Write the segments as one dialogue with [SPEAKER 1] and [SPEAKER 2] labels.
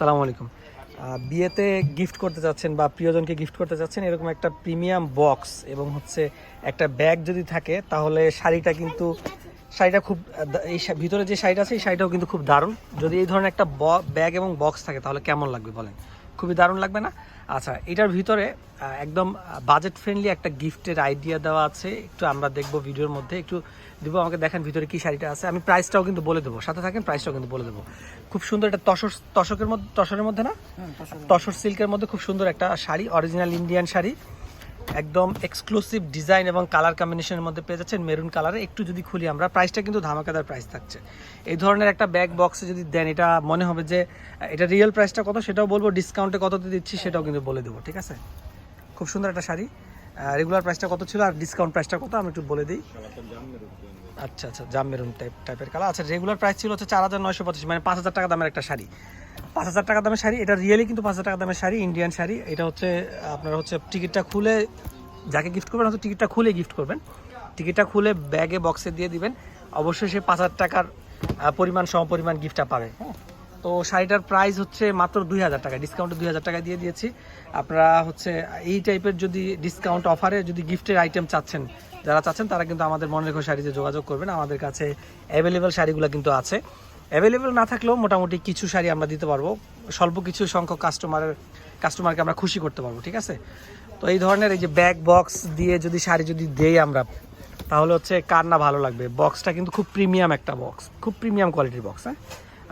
[SPEAKER 1] সালামু আলাইকুম। বিয়েতে গিফট করতে চাচ্ছেন বা প্রিয়জনকে গিফট করতে চাচ্ছেন এরকম একটা প্রিমিয়াম বক্স এবং হচ্ছে একটা ব্যাগ যদি থাকে, তাহলে শাড়িটা কিন্তু, শাড়িটা খুব এই ভিতরে যে শাড়িটা আছে, এই শাড়িটাও কিন্তু খুব দারুণ। যদি এই ধরনের একটা ব্যাগ এবং বক্স থাকে, তাহলে কেমন লাগবে বলেন? খুবই দারুণ লাগবে না? আচ্ছা এটার ভিতরে একদম বাজেট ফ্রেন্ডলি একটা গিফটের আইডিয়া দেওয়া আছে। একটু আমরা দেখব ভিডিওর মধ্যে। একটু দিব আমাকে দেখেন ভিতরে কি শাড়িটা আছে। আমি প্রাইসটাও কিন্তু বলে দেবো। সাথে থাকেন প্রাইসটাও কিন্তু বলে দেবো। খুব সুন্দর একটা তসর তসকের মধ্যে তসরের মধ্যে না? তসর সিল্কের মধ্যে খুব সুন্দর একটা শাড়ি অরিজিনাল ইন্ডিয়ান শাড়ি। একদম এক্সক্লুসিভ ডিজাইন এবং কালার কম্বিনেশনের মধ্যে পেয়ে যাচ্ছেন মেরুন কালারে একটু যদি খুলি আমরা প্রাইসটা কিন্তু ধামাকাদার প্রাইস থাকছে। এই ধরনের একটা ব্যাগ বক্সে যদি দেন, এটা মনে হবে যে, এটা রিয়েল প্রাইসটা কত সেটাও বলব ডিসকাউন্টে কততে দিচ্ছি সেটাও কিন্তু বলে দেবো, ঠিক আছে? খুব সুন্দর একটা শাড়ি। রেগুলার প্রাইসটা কত ছিল আর ডিসকাউন্ট প্রাইসটা কত আমি একটু বলে দিই। আচ্ছা আচ্ছা জাম মেরুন টাইপ টাইপের কালার আচ্ছা রেগুলার প্রাইস ছিল হচ্ছে চার হাজার নয়শো পঁচিশ মানে পাঁচ হাজার টাকা দামের একটা শাড়ি। পাঁচ হাজার টাকা দামের শাড়ি, এটা রিয়েলি কিন্তু পাঁচ হাজার টাকা দামের শাড়ি ইন্ডিয়ান শাড়ি। এটা হচ্ছে, আপনার হচ্ছে টিকিটটা খুলে, যাকে গিফট করবেন হয়তো টিকিটটা খুলে গিফট করবেন। টিকিটটা খুলে ব্যাগে বক্সে দিয়ে দিবেন। অবশ্যই সে পাঁচ হাজার টাকার পরিমাণ, সমপরিমাণ গিফটটা পাবে হ্যাঁ। তো শাড়িটার প্রাইস হচ্ছে মাত্র দুই হাজার টাকা ডিসকাউন্টে দুই হাজার টাকা দিয়ে দিয়েছি। আপনারা হচ্ছে, এই টাইপের যদি ডিসকাউন্ট অফারে যদি গিফটের আইটেম চাচ্ছেন, যারা চাচ্ছেন, তারা কিন্তু আমাদের মনে রেখো শাড়িতে যোগাযোগ করবেন। আমাদের কাছে অ্যাভেলেবেল শাড়িগুলো কিন্তু আছে। অ্যাভেলেবেল না থাকলেও মোটামুটি কিছু শাড়ি আমরা দিতে পারব। স্বল্প কিছু সংখ্যক কাস্টমারের কাস্টমারকে আমরা খুশি করতে পারব, ঠিক আছে? তো এই ধরনের এই যে ব্যাগ বক্স দিয়ে যদি শাড়ি যদি দেই আমরা, তাহলে হচ্ছে কার না ভালো লাগবে? বক্সটা কিন্তু খুব প্রিমিয়াম একটা বক্স খুব প্রিমিয়াম কোয়ালিটির বক্স হ্যাঁ?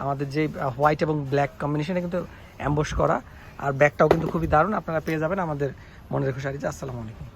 [SPEAKER 1] আমাদের যে হোয়াইট এবং ব্ল্যাক কম্বিনেশনে কিন্তু অ্যাম্বস করা, আর ব্যাগটাও কিন্তু খুবই দারুণ, আপনারা পেয়ে যাবেন আমাদের মনে রেখো শাড়িতে। আসসালামু আলাইকুম।